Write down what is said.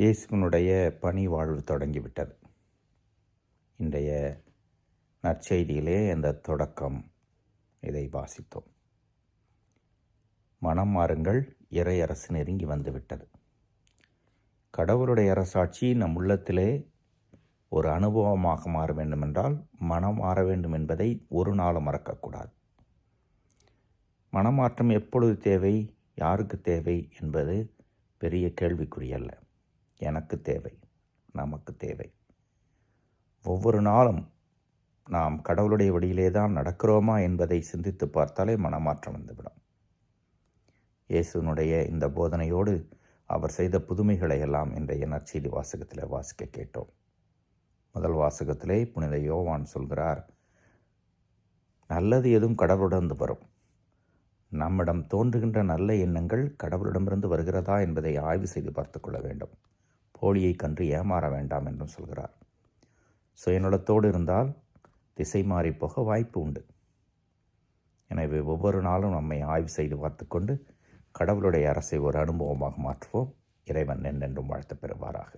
இயேசுவனுடைய பணி வாழ்வு தொடங்கிவிட்டது. இன்றைய நற்செய்தியிலே அந்த தொடக்கம் இதை வாசித்தோம். மனம் மாறுங்கள் இறை அரசு நெருங்கி வந்துவிட்டது. கடவுளுடைய அரசாட்சி நம் உள்ளத்திலே ஒரு அனுபவமாக மாற வேண்டுமென்றால் மனம் மாற வேண்டும் என்பதை ஒரு நாளும் மறக்கக்கூடாது. மனமாற்றம் எப்பொழுது தேவை யாருக்கு தேவை என்பது பெரிய கேள்விக்குறியல்ல எனக்கு தேவை நமக்கு தேவை. ஒவ்வொரு நாளும் நாம் கடவுளுடைய வழியிலே தான் நடக்கிறோமா என்பதை சிந்தித்து பார்த்தாலே மனமாற்றம் வந்துவிடும். இயேசுனுடைய இந்த போதனையோடு அவர் செய்த புதுமைகளை எல்லாம் இன்றைய நற்செய்தி வாசகத்தில் வாசிக்க கேட்டோம். முதல் வாசகத்திலே புனித யோவான் சொல்கிறார் நல்லது எதுவும் கடவுளிடந்து வரும். நம்மிடம் தோன்றுகின்ற நல்ல எண்ணங்கள் கடவுளிடமிருந்து வருகிறதா என்பதை ஆய்வு செய்து பார்த்து கொள்ள வேண்டும். போலியை கன்று ஏமாற வேண்டாம் என்றும் சொல்கிறார். சுயநலத்தோடு இருந்தால் திசை மாறி போக வாய்ப்பு உண்டு. எனவே ஒவ்வொரு நாளும் நம்மை ஆய்வு செய்து பார்த்துக்கொண்டு கடவுளுடைய அரசை ஒரு அனுபவமாக மாற்றுவோம். இறைவன் என்றென்றும் வாழ்த்து பெறுவாராக.